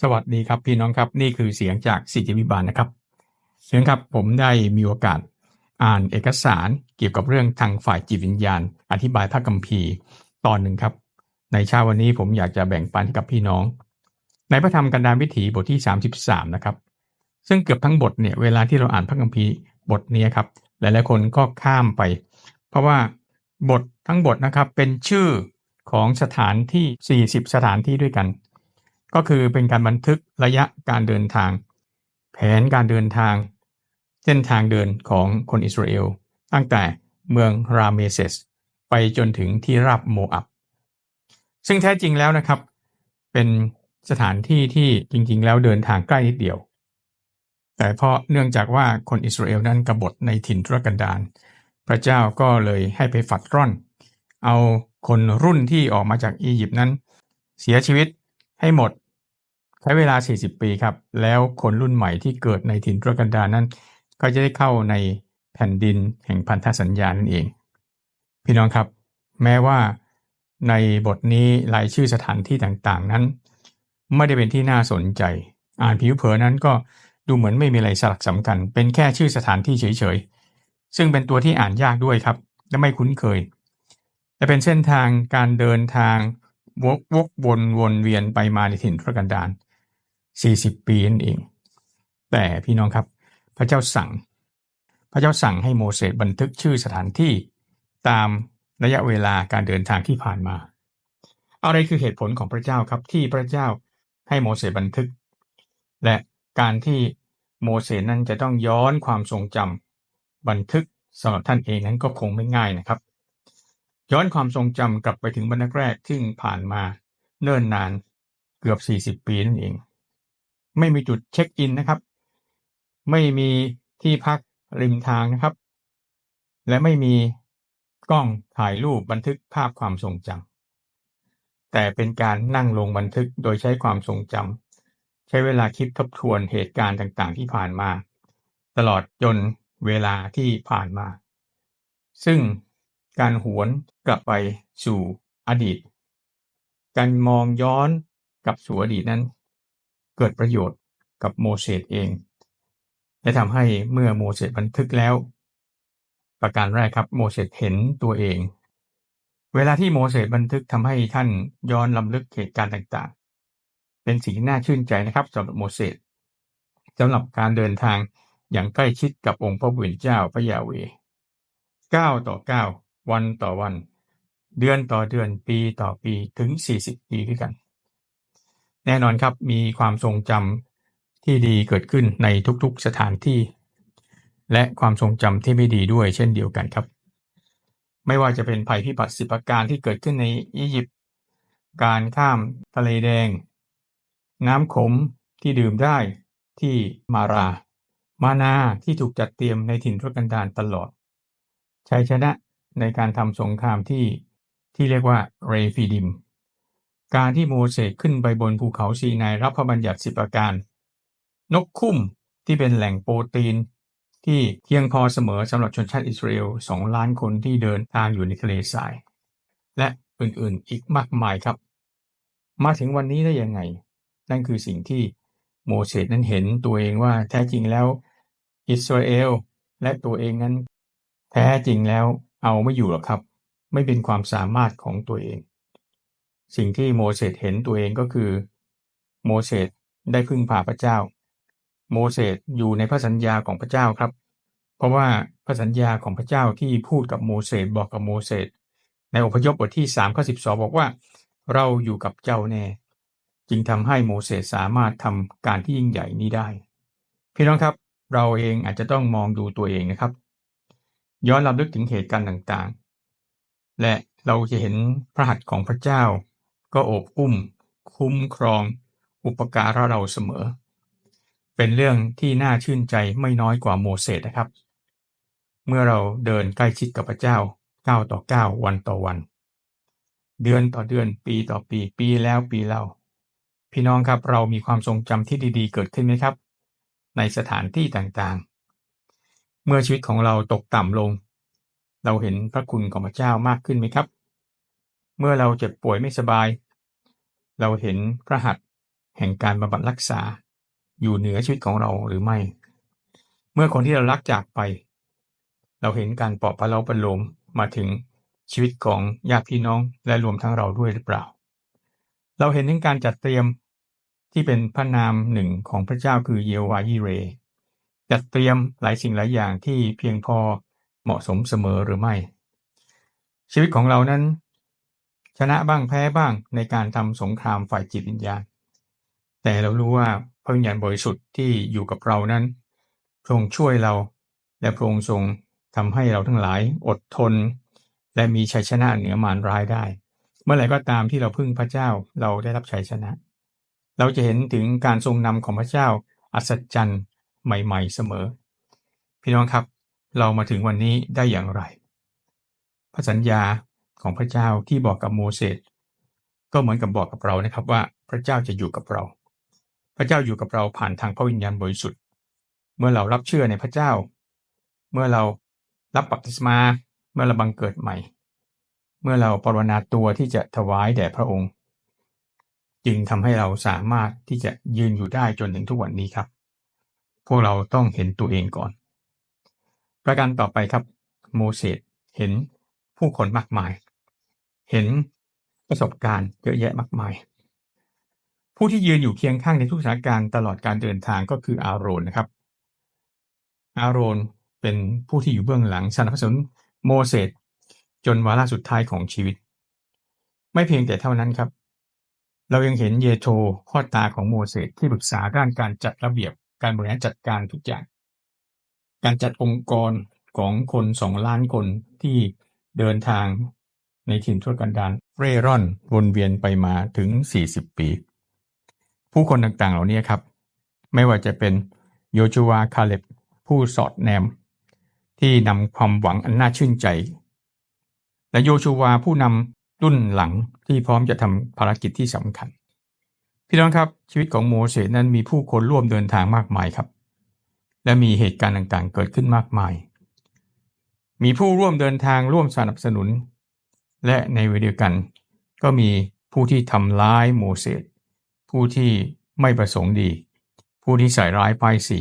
สวัสดีครับพี่น้องครับนี่คือเสียงจากสิทธิวิบาลนะครับ เสียงครับผมได้มีโอกาสอ่านเอกสารเกี่ยวกับเรื่องทางฝ่ายจิตวิญญาณ อธิบายพระคัมภีร์ตอนหนึ่งครับ ในเช้าวันนี้ผมอยากจะแบ่งปันให้กับพี่น้อง ในพระธรรมกันดารวิถีบทที่ 33 นะครับ ซึ่งเกือบทั้งบทเนี่ยเวลาที่เราอ่านพระคัมภีร์บทนี้ครับ หลายๆคนก็ข้ามไป เพราะว่าบททั้งบทนะครับเป็นชื่อของสถานที่ 40 สถานที่ด้วยกัน ก็คือเป็นการบันทึกระยะการเดินทาง แผนการเดินทาง เส้นทางเดินของคนอิสราเอล ตั้งแต่เมืองราเมเซสไปจนถึงที่ราบโมอับ ซึ่งแท้จริงแล้วนะครับ เป็นสถานที่ที่จริงๆ แล้วเดินทางใกล้นิดเดียว แต่เพราะเนื่องจากว่าคนอิสราเอลนั้นกบฏในถิ่นทุรกันดารพระเจ้าก็เลยให้ไปฝัดร่อน เอาคนรุ่นที่ออกมาจากอียิปต์นั้น เสียชีวิตให้หมด ใช้เวลา 40 ปีครับ แล้วคนรุ่นใหม่ที่เกิดในถิ่นทุรกันดารนั้น ก็จะได้เข้าในแผ่นดินแห่งพันธสัญญานั่นเอง พี่น้องครับ แม้ว่าในบทนี้รายชื่อสถานที่ต่างๆนั้น ไม่ได้เป็นที่น่าสนใจ อ่านผิวเผินนั้นก็ดูเหมือนไม่มีอะไรสลักสำคัญ เป็นแค่ชื่อสถานที่เฉยๆ ซึ่งเป็นตัวที่อ่านยากด้วยครับ และไม่คุ้นเคยจะเป็นเส้นทางการเดินทางวกวกวนวนเวียนไปมาในถิ่นทุรกันดาร 40 ปีนั่นเอง แต่พี่น้องครับ พระเจ้าสั่ง พระเจ้าสั่งให้โมเสสบันทึกชื่อสถานที่ตามระยะเวลาการเดินทางที่ผ่านมา อะไรคือเหตุผลของพระเจ้าครับที่พระเจ้าให้โมเสสบันทึก และการที่โมเสสนั้นจะต้องย้อนความทรงจำบันทึกสำหรับท่านเองนั้นก็คงไม่ง่ายนะครับ ย้อนความทรงจำกลับไปถึงบรรทัดแรกซึ่ผ่านมาเนิ่นนานเกือบ 40 ปีนั่นเอง ไม่มีจุดเช็คอินนะครับ ไม่มีที่พักริมทางนะครับ และไม่มีกล้องถ่ายรูปบันทึกภาพความทรงจำแต่เป็นการนั่งลงบันทึกโดยใช้ความทรงจำใช้เวลาคิดทบทวนเหตุการณ์ต่างๆ ที่ผ่านมา ตลอดจนเวลาที่ผ่านมา ซึ่งการหวนกลับไปสู่อดีต การมองย้อนกับสู่อดีตนั้น กิดประโยชน์กับโมเสสเอง และทำให้เมื่อโมเสสบันทึกแล้ว ประการแรกครับโมเสสเห็นตัวเอง เวลาที่โมเสสบันทึกทำให้ท่านย้อนลำลึกเหตุการณ์ต่างๆ เป็นสิ่งที่น่าชื่นใจนะครับสำหรับโมเสสสำหรับการเดินทางอย่างใกล้ชิดกับองค์พระผู้เป็นเจ้าพระยาเวก้าวต่อก้าววันต่อวัน เดือนต่อเดือนปีต่อปีถึง 40 ปีด้วยกัน แน่นอนครับมีความทรงจำที่ดีเกิดขึ้นในทุกๆสถานที่ และความทรงจำที่ไม่ดีด้วยเช่นเดียวกันครับ ไม่ว่าจะเป็นภัยพิบัติสิบประการที่เกิดขึ้นในอียิปต์การข้ามทะเลแดง น้ำขมที่ดื่มได้ที่มารา มานาที่ถูกจัดเตรียมในถิ่นทุรกันดารตลอดชัยชนะในการทำสงครามที่ที่เรียกว่าเรฟิดิม การที่โมเสสขึ้นไปบนภูเขาซีนายรับพระบัญญัติสิบประการ นกคุ้มที่เป็นแหล่งโปรตีน ที่เพียงพอเสมอสำหรับชนชาติอิสราเอลสองล้านคนที่เดินทางอยู่ในทะเลทราย และอื่นๆอีกมากมายครับ มาถึงวันนี้ได้ยังไง นั่นคือสิ่งที่โมเสสนั้นเห็นตัวเองว่าแท้จริงแล้วอิสราเอลและตัวเองนั้น แท้จริงแล้วเอาไม่อยู่หรอกครับ ไม่เป็นความสามารถของตัวเอง สิ่งที่โมเสสเห็นตัวเองก็คือ โมเสสได้พึ่งพาพระเจ้า โมเสสอยู่ในพระสัญญาของพระเจ้าครับ เพราะว่าพระสัญญาของพระเจ้าที่พูดกับโมเสสบอกกับโมเสสในอพยพบทที่3ข้อ12 บอกว่า เราอยู่กับเจ้าแน่ จึงทำให้โมเสสสามารถทำการที่ยิ่งใหญ่นี้ได้ พี่น้องครับเราเองอาจจะต้องมองดูตัวเองนะครับ ย้อนรำลึกถึงเหตุการณ์ต่างๆ และเราจะเห็นพระหัตถ์ของพระเจ้า ก็โอบอุ้ม คุ้มครอง อุปการะเราเสมอ เป็นเรื่องที่น่าชื่นใจไม่น้อยกว่าโมเสสนะครับ เมื่อเราเดินใกล้ชิดกับพระเจ้าก้าวต่อก้าววันต่อวัน เดือนต่อเดือนปีต่อปี ปีแล้วปีเล่า พี่น้องครับเรามีความทรงจำที่ดีๆ เกิดขึ้นไหมครับ ในสถานที่ต่างๆ เมื่อชีวิตของเราตกต่ำลง เราเห็นพระคุณของพระเจ้ามากขึ้นไหมครับ เมื่อเราเจ็บป่วยไม่สบาย เราเห็นพระหัตถ์แห่งการบำบัดรักษา อยู่เหนือชีวิตของเราหรือไม่ เมื่อคนที่เรารักจากไป เราเห็นการปลอบประโลมประโลมมาถึงชีวิตของญาติพี่น้องและรวมทั้งเราด้วยหรือเปล่า เราเห็นถึงการจัดเตรียมที่เป็นพระนามหนึ่งของพระเจ้าคือเยวายิเร จัดเตรียมหลายสิ่งหลายอย่างที่เพียงพอเหมาะสมเสมอหรือไม่ ชีวิตของเรานั้น ชนะบ้างแพ้บ้างในการทำสงครามฝ่ายจิตวิญญาณ แต่เรารู้ว่าพระวิญญาณบริสุทธิ์ที่อยู่กับเรานั้นพระองค์ช่วยเราและพระองค์ทรงทำให้เราทั้งหลายอดทน และมีชัยชนะเหนือมารร้ายได้ เมื่อไหร่ก็ตามที่เราพึ่งพระเจ้าเราได้รับชัยชนะ เราจะเห็นถึงการทรงนำของพระเจ้าอัศจรรย์ใหม่ ๆเสมอ พี่น้องครับ เรามาถึงวันนี้ได้อย่างไร พระสัญญา ของพระเจ้าที่บอกกับโมเสสก็เหมือนกับบอกกับเรานะครับว่าพระเจ้าจะอยู่กับเรา พระเจ้าอยู่กับเราผ่านทางพระวิญญาณบริสุทธิ์ เมื่อเรารับเชื่อในพระเจ้า เมื่อเรารับบัพติศมา เมื่อเราบังเกิดใหม่ เมื่อเราปรนนาตัวที่จะถวายแด่พระองค์ จึงทำให้เราสามารถที่จะยืนอยู่ได้จนถึงทุกวันนี้ครับ พวกเราต้องเห็นตัวเองก่อน ประการต่อไปครับ โมเสสเห็นผู้คนมากมาย เห็นประสบการณ์เยอะแยะมากมาย ผู้ที่ยืนอยู่เคียงข้างในทุกสถานการณ์ตลอดการเดินทางก็คืออาโรนนะครับ อาโรนเป็นผู้ที่อยู่เบื้องหลังสนับสนุนโมเสสจนวาระสุดท้ายของชีวิต ไม่เพียงแต่เท่านั้นครับ เรายังเห็นเยโธพ่อตาของโมเสสที่ปรึกษาด้านการจัดระเบียบการบริหารจัดการทุกอย่าง การจัดองค์กรของคนสองล้านคนที่เดินทาง ในถิ่นทุรกันดารเร่ร่อนวนเวียนไปมาถึง 40 ปี ผู้คนต่างๆ เหล่านี้ครับ ไม่ว่าจะเป็นโยชูวาคาเล็บผู้สอดแนม ที่นำความหวังอันน่าชื่นใจ และโยชูวาผู้นำรุ่นหลังที่พร้อมจะทำภารกิจที่สำคัญ พี่น้องครับชีวิตของโมเสสนั้นมีผู้คนร่วมเดินทางมากมายครับ และมีเหตุการณ์ต่างๆ เกิดขึ้นมากมาย มีผู้ร่วมเดินทางร่วมสนับสนุน และในเวลาเดียวกัน ก็มีผู้ที่ทำร้ายโมเสสผู้ที่ไม่ประสงค์ดี ผู้ที่ใส่ร้ายป้ายสี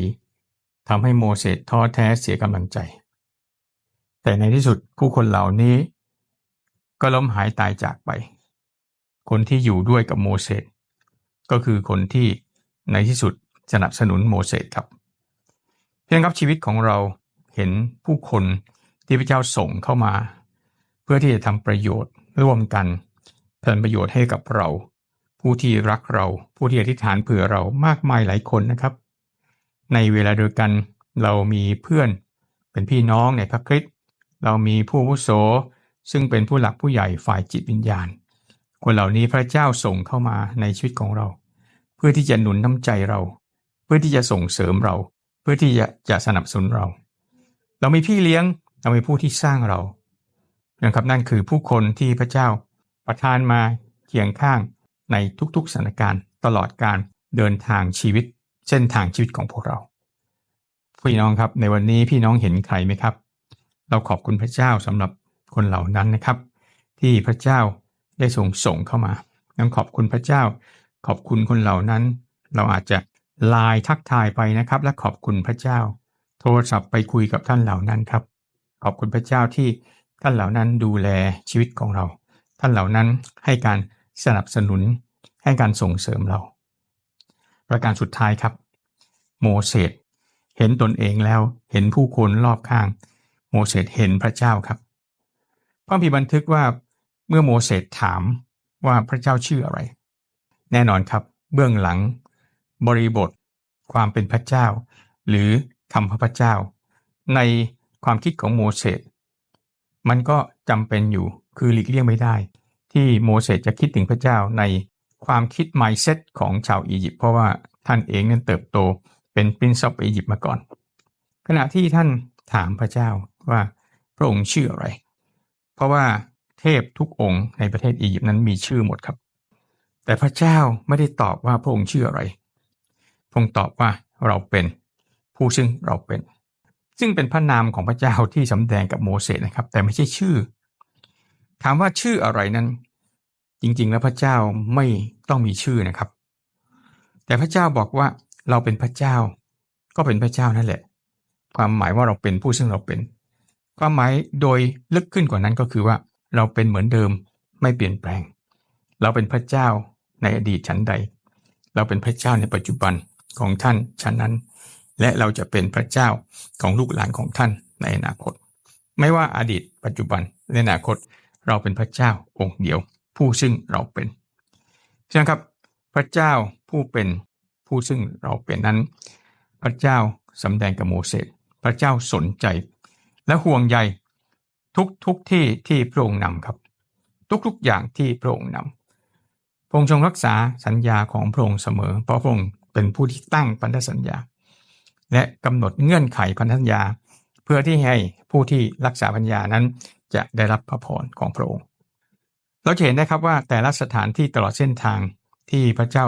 ทำให้โมเสสท้อแท้เสียกำลังใจ แต่ในที่สุดผู้คนเหล่านี้ ก็ล้มหายตายจากไป คนที่อยู่ด้วยกับโมเสสก็คือคนที่ในที่สุดสนับสนุนโมเสสครับ เพียงครับชีวิตของเราเห็นผู้คนที่พระเจ้าส่งเข้ามา พื่อที่จะทำประโยชน์ร่วมกันเพิ่มประโยชน์ให้กับเรา ผู้ที่รักเรา ผู้ที่อธิษฐานเผื่อเรามากมายหลายคนนะครับ ในเวลาเดียวกันเรามีเพื่อนเป็นพี่น้องในพระคริสต์เรามีผู้วุโสซึ่งเป็นผู้หลักผู้ใหญ่ฝ่ายจิตวิญญาณ คนเหล่านี้พระเจ้าส่งเข้ามาในชีวิตของเรา เพื่อที่จะหนุนน้ำใจเรา เพื่อที่จะส่งเสริมเรา เพื่อที่จะจะสนับสนุนเรา เรามีพี่เลี้ยงเรามีผู้ที่สร้างเรา นะครับนั่นคือผู้คนที่พระเจ้าประทานมาเคียงข้างในทุกๆสถานการณ์ตลอดการเดินทางชีวิต เส้นทางชีวิตของพวกเรา พี่น้องครับในวันนี้พี่น้องเห็นใครไหมครับ เราขอบคุณพระเจ้าสำหรับคนเหล่านั้นนะครับ ที่พระเจ้าได้ส่งส่งเข้ามาต้องขอบคุณพระเจ้า ขอบคุณคนเหล่านั้น เราอาจจะไลน์ทักทายไปนะครับ และขอบคุณพระเจ้า โทรศัพท์ไปคุยกับท่านเหล่านั้นครับ ขอบคุณพระเจ้าที่ ท่านเหล่านั้นดูแลชีวิตของเรา ท่านเหล่านั้นให้การสนับสนุน ให้การส่งเสริมเรา ประการสุดท้ายครับ โมเสสเห็นตนเองแล้วเห็นผู้คนรอบข้าง โมเสสเห็นพระเจ้าครับพระพีบันทึกว่าเมื่อโมเสสถามว่าพระเจ้าชื่ออะไร แน่นอนครับ เบื้องหลัง บริบท ความเป็นพระเจ้า หรือคำพระพระเจ้า ในความคิดของโมเสส มันก็จำเป็นอยู่คือหลีกเลี่ยงไม่ได้ ที่โมเสสจะคิดถึงพระเจ้าในความคิด mindset ของชาวอียิปต์เพราะว่าท่านเองนั้นเติบโตเป็น Prince of อียิปต์มาก่อน ขณะที่ท่านถามพระเจ้าว่าพระองค์ชื่ออะไร เพราะว่าเทพทุกองค์ในประเทศอียิปต์นั้นมีชื่อหมดครับ แต่พระเจ้าไม่ได้ตอบว่าพระองค์ชื่ออะไรพระองค์ตอบว่าเราเป็นผู้ซึ่งเราเป็น ซึ่งเป็นพระนามของพระเจ้าที่สำแดงกับโมเสสนะครับ แต่ไม่ใช่ชื่อ ถามว่าชื่ออะไรนั้น จริง ๆ แล้วพระเจ้าไม่ต้องมีชื่อนะครับ แต่พระเจ้าบอกว่าเราเป็นพระเจ้า ก็เป็นพระเจ้านั่นแหละ ความหมายว่าเราเป็นผู้ซึ่งเราเป็น ความหมายโดยลึกขึ้นกว่านั้นก็คือว่า เราเป็นเหมือนเดิมไม่เปลี่ยนแปลง เราเป็นพระเจ้าในอดีตชั้นใด เราเป็นพระเจ้าในปัจจุบันของท่านชั้นนั้น และเราจะเป็นพระเจ้าของลูกหลานของท่านในอนาคต ไม่ว่าอดีต ปัจจุบันและอนาคต เราเป็นพระเจ้าองค์เดียว ผู้ซึ่งเราเป็นใช่ไหมครับ พระเจ้าผู้เป็นผู้ซึ่งเราเป็นนั้น พระเจ้าสำแดงกับโมเสสพระเจ้าสนใจ และห่วงใยทุกทุกที่ที่พระองค์นำครับ ทุกๆอย่างที่พระองค์นำพระองค์ทรงรักษาสัญญาของพระองค์เสมอ เพราะพระองค์เป็นผู้ที่ตั้งพันธสัญญา และกำหนดเงื่อนไขพันธสัญญา เพื่อที่ให้ผู้ที่รักษาพันญานั้นจะได้รับพระพรของพระองค์ เราจะเห็นได้ครับว่าแต่ละสถานที่ตลอดเส้นทางที่พระเจ้า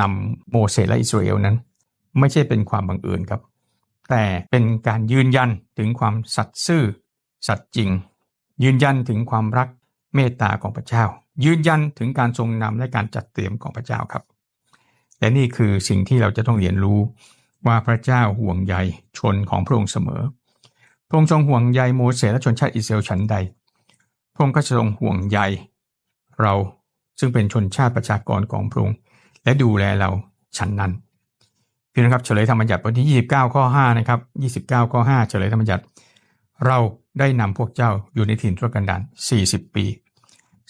นำโมเสสและอิสราเอลนั้น ไม่ใช่เป็นความบังเอิญครับ แต่เป็นการยืนยันถึงความสัตย์ซื่อ สัตย์จริง ยืนยันถึงความรักเมตตาของพระเจ้า ยืนยันถึงการทรงนำและการจัดเตรียมของพระเจ้าครับ และนี่คือสิ่งที่เราจะต้องเรียนรู้ ว่าพระเจ้าห่วงใยชนของพระองค์เสมอ พระองค์ทรงห่วงใยโมเสสและชนชาติอิสราเอลฉันใด พระองค์ก็ทรงห่วงใยเราซึ่งเป็นชนชาติประชากรของพระองค์และดูแลเราฉันนั้นพี่นะครับเฉลยธรรมบัญญัติบทที่ 29 ข้อ 5 นะครับ 29 ข้อ 5 เฉลยธรรมบัญญัติ เราได้นำพวกเจ้าอยู่ในถิ่นทุรกันดาร40 ปี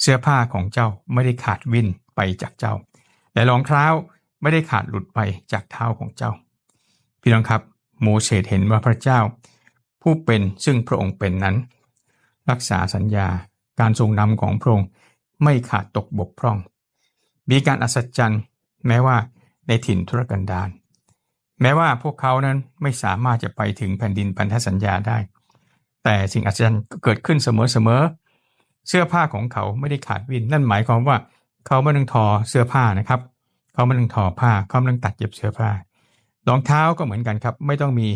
เสื้อผ้าของเจ้าไม่ได้ขาดวินไปจากเจ้า และรองเท้าไม่ได้ขาดหลุดไปจากเท้าของเจ้า พี่น้องครับ โมเสสเห็นว่าพระเจ้า ผู้เป็นซึ่งพระองค์เป็นนั้น รักษาสัญญาการทรงนำของพระองค์ไม่ขาดตกบกพร่อง มีการอัศจรรย์แม้ว่าในถิ่นทุรกันดารแม้ว่าพวกเขานั้นไม่สามารถจะไปถึงแผ่นดินพันธสัญญาได้ แต่สิ่งอัศจรรย์เกิดขึ้นเสมอๆเสื้อผ้าของเขาไม่ได้ขาดวิน นั่นหมายความว่าเขาไม่ต้องทอเสื้อผ้านะครับ เขาไม่ต้องทอผ้าเขาไม่ต้องตัดเย็บเสื้อผ้า รองเท้าก็เหมือนกันครับ ไม่ต้องมี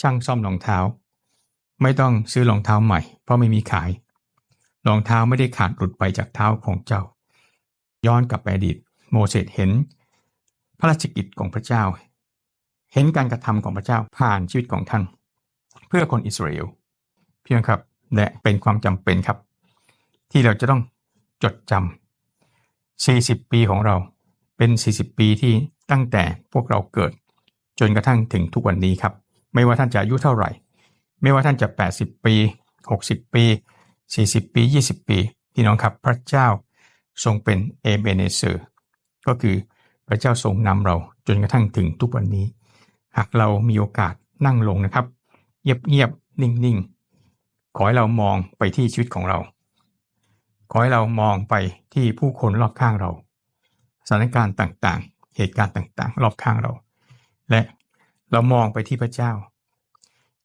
ช่างซ่อมรองเท้า ไม่ต้องซื้อรองเท้าใหม่ เพราะไม่มีขายรองเท้าไม่ได้ขาดหลุดไปจากเท้าของเจ้า ย้อนกลับไปอดีตโมเสสเห็น พระราชกิจของพระเจ้า เห็นการกระทำของพระเจ้าผ่านชีวิตของท่าน เพื่อคนอิสราเอลเพียงครับและเป็นความจำเป็นครับ ที่เราจะต้องจดจำ40 ปีของเราเป็น 40 ปีที่ตั้งแต่พวกเราเกิด จนกระทั่งถึงทุกวันนี้ครับ ไม่ว่าท่านจะอายุเท่าไหร่ ไม่ว่าท่านจะ 80 ปี 60 ปี 40 ปี 20 ปี พี่น้องครับพระเจ้าทรงเป็นเอเบเนเซอร์ก็คือพระเจ้าทรงนำเราจนกระทั่งถึงทุกวันนี้ หากเรามีโอกาสนั่งลงนะครับ เงียบๆนิ่งๆ ขอให้เรามองไปที่ชีวิตของเรา ขอให้เรามองไปที่ผู้คนรอบข้างเรา สถานการณ์ต่างๆ เหตุการณ์ต่างๆ รอบข้างเรา และเรามองไปที่พระเจ้า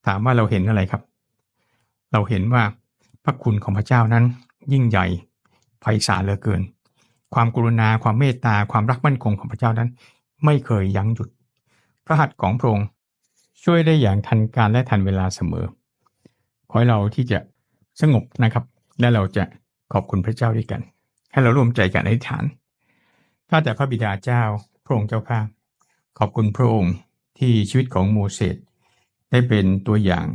ถามว่าเราเห็นอะไรครับ เราเห็นว่าพระคุณของพระเจ้านั้น ยิ่งใหญ่ไพศาลเหลือเกิน ความกรุณาความเมตตาความรักมั่นคงของพระเจ้านั้น ไม่เคยยั้งหยุด พระหัตถ์ของพระองค์ช่วยได้อย่างทันการและทันเวลาเสมอ ขอให้เราที่จะสงบนะครับ และเราจะขอบคุณพระเจ้าด้วยกัน ให้เราร่วมใจกันอธิษฐาน ข้าแต่พระบิดาเจ้า พระองค์เจ้าข้า ขอบคุณพระองค์ที่ชีวิตของโมเสสได้เป็นตัวอย่าง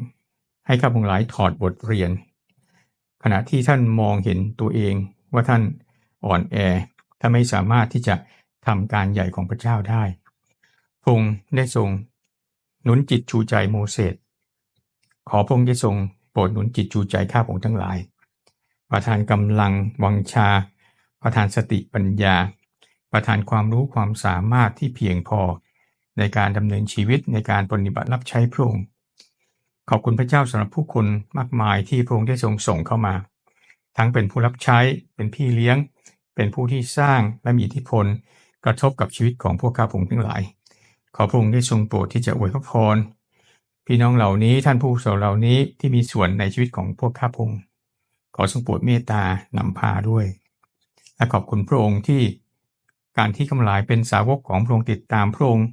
ให้ข้าพงหลายถอดบทเรียน ขณะที่ท่านมองเห็นตัวเองว่าท่านอ่อนแอถ้าไม่สามารถที่จะทำการใหญ่ของพระเจ้าได้พง์ได้ทรงหนุนจิตชูใจโมเสสขอพระองค์ได้ทรงโปรดหนุนจิตชูใจข้าพงทั้งหลาย ประทานกำลังวังชา ประทานสติปัญญา ประทานความรู้ความสามารถที่เพียงพอ ในการดำเนินชีวิตในการปฏิบัติรับใช้พระองค์ขอบคุณพระเจ้าสำหรับผู้คนมากมายที่พระองค์ได้ทรงส่งเข้ามา ทั้งเป็นผู้รับใช้เป็นพี่เลี้ยง เป็นผู้ที่สร้างและมีอิทธิพล กระทบกับชีวิตของพวกข้าพงทั้งหลาย ขอพระองค์ได้ทรงโปรดที่จะอวยพรพี่น้องเหล่านี้ท่านผู้สเหล่านี้ที่มีส่วนในชีวิตของพวกข้าพงขอทรงโปรดเมตตานำพาด้วย และขอบคุณพระองค์ที่การที่กำลายเป็นสาวกของพระองค์ติดตามพระองค์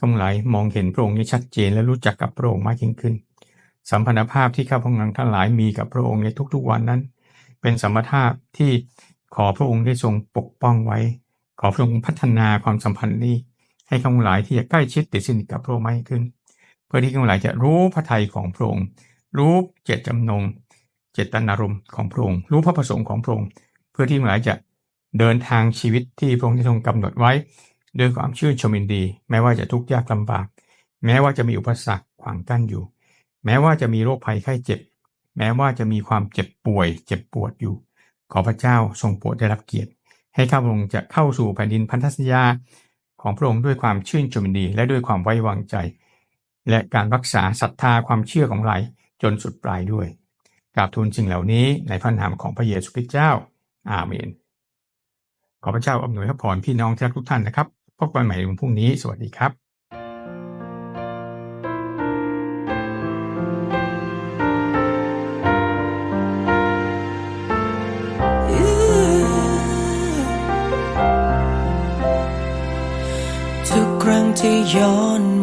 กำลายมองเห็นพระองค์นี้ชัดเจนและรู้จักกับพระองค์มากยิ่งขึ้น สัมพันธภาพที่ข้าพงทั้งหลายมีกับพระองค์ในทุกๆวันนั้น เป็นสัมพันธภาพที่ขอพระองค์ได้ทรงปกป้องไว้ ขอพระองค์พัฒนาความสัมพันธ์นี้ ให้ข้าพเจ้าทั้งหลายที่จะใกล้ชิดติดสนิทกับพระองค์มากยิ่งขึ้น เพื่อที่ข้าพเจ้าทั้งหลายจะรู้พระทัยของพระองค์รู้เจตจำนง เจตนารมณ์ของพระองค์รู้พระประสงค์ของพระองค์เพื่อที่ข้าพเจ้าทั้งหลายจะเดินทางชีวิตที่พระองค์ได้ทรงกำหนดไว้ ด้วยความชื่นชมยินดี แม้ว่าจะทุกข์ยากลำบาก แม้ว่าจะมีอุปสรรคขวางกั้นอยู่ แม้ว่าจะมีโรคภัยไข้เจ็บ แม้ว่าจะมีความเจ็บป่วย เจ็บปวดอยู่ ขอพระเจ้าทรงโปรดได้รับเกียรติ ให้ข้าพระองค์จะเข้าสู่แผ่นดินพันธสัญญาของพระองค์ด้วยความชื่นชมยินดี และด้วยความไว้วางใจ และการรักษาศรัทธาความเชื่อของเราจนสุดปลายด้วยกราบทูลสิ่งเหล่านี้ในพระนามของพระเยซูคริสต์เจ้า อาเมน ขอพระเจ้าอำนวยพระพรพี่น้องที่รักทุกท่านนะครับ พบกันใหม่วันพรุ่งนี้ สวัสดีครับทุกครั้งที่ย้อน